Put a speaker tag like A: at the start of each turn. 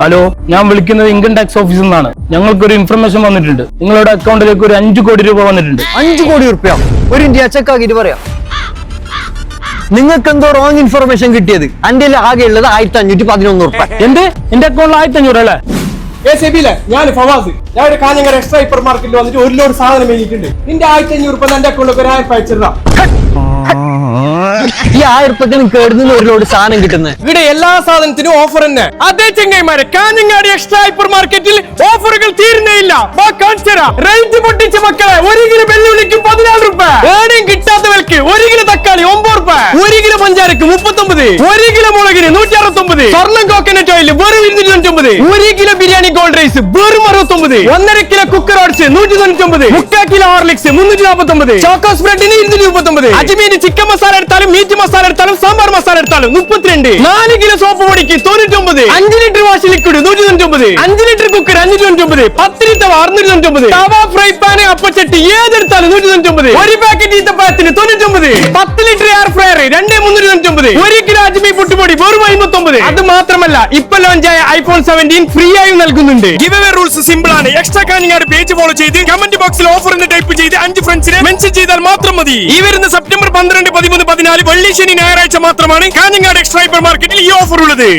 A: Hello ഞാൻ വിളിക്കുന്നത് income tax ഓഫീസിൽ നിന്നാണ്. ഞങ്ങൾക്കൊരു ഇൻഫർമേഷൻ വന്നിട്ടുണ്ട്. നിങ്ങളുടെ അക്കൗണ്ടിലേക്ക് ഒരു അഞ്ചു കോടി രൂപ വന്നിട്ടുണ്ട്.
B: അഞ്ചു കോടി റുപ്യ ഒരു ഇന്ത്യ ചെക്കാക്കിട്ട് പറയാം. നിങ്ങൾക്ക് എന്തോ റോങ് ഇൻഫർമേഷൻ കിട്ടിയത്? എന്റെ ആകെ ഉള്ളത് ആയിരത്തി അഞ്ഞൂറ്റി പതിനൊന്ന് റുപ്യ
A: എന്ത്? എന്റെ അക്കൗണ്ടിൽ ആയിരത്തി അഞ്ഞൂറ് അല്ലേ?
C: ഏ സെബിലെ ഞാൻ ഫവാസ്. ഞാൻ ഒരു കാഞ്ഞങ്ങര എക്സ്ട്രാ ഹൈപ്പർ മാർക്കറ്റിൽ വന്നിട്ട് ഒരു ലോഡ് സാധനം മേടിക്കുന്നുണ്ട് നിന്റെ ആയിരത്തി അഞ്ഞൂറ് രൂപ എന്റെ അക്കൗണ്ടിലേക്ക് ഒരു ആയിരം അയച്ചിരുന്ന
B: ഈ ആയിരപ്പത്തിന് കേടുന്ന ഒരു ലോഡ് സാധനം കിട്ടുന്നത്
C: ഇവിടെ എല്ലാ സാധനത്തിനും ഓഫർ തന്നെ. അതേ ചെങ്ങൈമാരെ കാഞ്ഞങ്ങാടി എക്സ്ട്രാ ഹൈപ്പർ മാർക്കറ്റിൽ ഓഫറുകൾ തീരുന്നേയില്ല റേറ്റ് പൊട്ടിച്ച മക്കളെ ഒരു കിലോ വെല്ലുവിളിക്ക് പതിനാല് രൂപ ഏണിയും കിട്ടാത്തവർക്ക് ഒരു കിലോ തക്കാളി ഒമ്പത് പഞ്ചാരക്ക് മുപ്പത്തൊമ്പത്. ഒരു കിലോ മുളകിന് നൂറ്റി അറുപത്തൊമ്പത് സ്വർണം കോക്കനട്ട് ഓയിൽ വെറും ഇരുന്നൂറ്റി ഒരു കിലോ ബിരിയാണി ഗോൾഡ് റൈസ് വെറും അറുപത്തൊമ്പത്. ഒന്നര കിലോ കുക്കർ ഓട്സ് നൂറ്റി കിലോ ഹോർലിക്സ് മുന്നൂറ്റി നാൽപ്പത്തൊമ്പത് ചോക്കോ സ്പ്രെഡിന് ഇരുന്നൂറ്റി മുപ്പത്തൊമ്പത് അജ്മീന് ചിക്കൻ മസാല എടുത്താലും മീറ്റ് മസാല എടുത്താലും സാമ്പാർ മസാല എടുത്താലും മുപ്പത്തിരണ്ട്. നാല് കിലോ സോപ്പ് പൊടിക്ക് തൊണ്ണൂറ്റൊമ്പത്. അഞ്ച് ലിറ്റർ വാഷ് ലിക്വിഡ് നൂറ്റി തൊണ്ണൂറ്റൊമ്പത് അഞ്ച് ലിറ്റർ കുക്കർ അഞ്ഞൂറ്റി തൊണ്ണൂറ്റൊമ്പത് പത്ത് ലിറ്റർ അറുന്നൂറ്റി തൊണ്ണൂറ്റൊമ്പത് തവ ഫ്രൈ പാൻ അപ്പച്ചട്ടി ഏതെടുത്താലും നൂറ്റി തൊണ്ണൂറ്റൊമ്പത് ഒരു പാക്കറ്റ് ഈത്തപ്പഴത്തിന് തൊണ്ണൂറ്റൊമ്പത്. പത്ത് ലിറ്റർ ഒരു അത് മാത്രമല്ല ഐഫോൺ സെവന്റീൻ ഫ്രീ ആയി നൽകുന്നുണ്ട്. ഗിവ് റൂൾസ് സിമ്പിൾ ആണ്. എക്സ്ട്രാ കാഞ്ഞങ്ങാട് പേജ് ചെയ്ത് കമന്റ് ബോക്സിൽ ഓഫർ എന്ന് ടൈപ്പ് ചെയ്ത് അഞ്ച് ഫ്രണ്ട്സിനെ മെൻഷൻ ചെയ്താൽ മാത്രം മതി. ഈ വരുന്ന സെപ്റ്റംബർ പന്ത്രണ്ട് പതിമൂന്ന് പതിനാല് വെള്ളി ശനി ഞായറാഴ്ച മാത്രമാണ് കാഞ്ഞങ്ങാട് എക്സ്ട്രാ ഹൈപ്പർ മാർക്കറ്റിൽ ഈ ഓഫർ ഉള്ളത്.